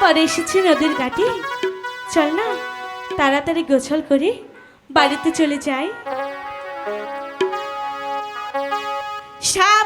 পরে এসেছি নদীর ঘাটে। চল না তাড়াতাড়ি গোছল করে বাড়িতে চলে যাই। সাত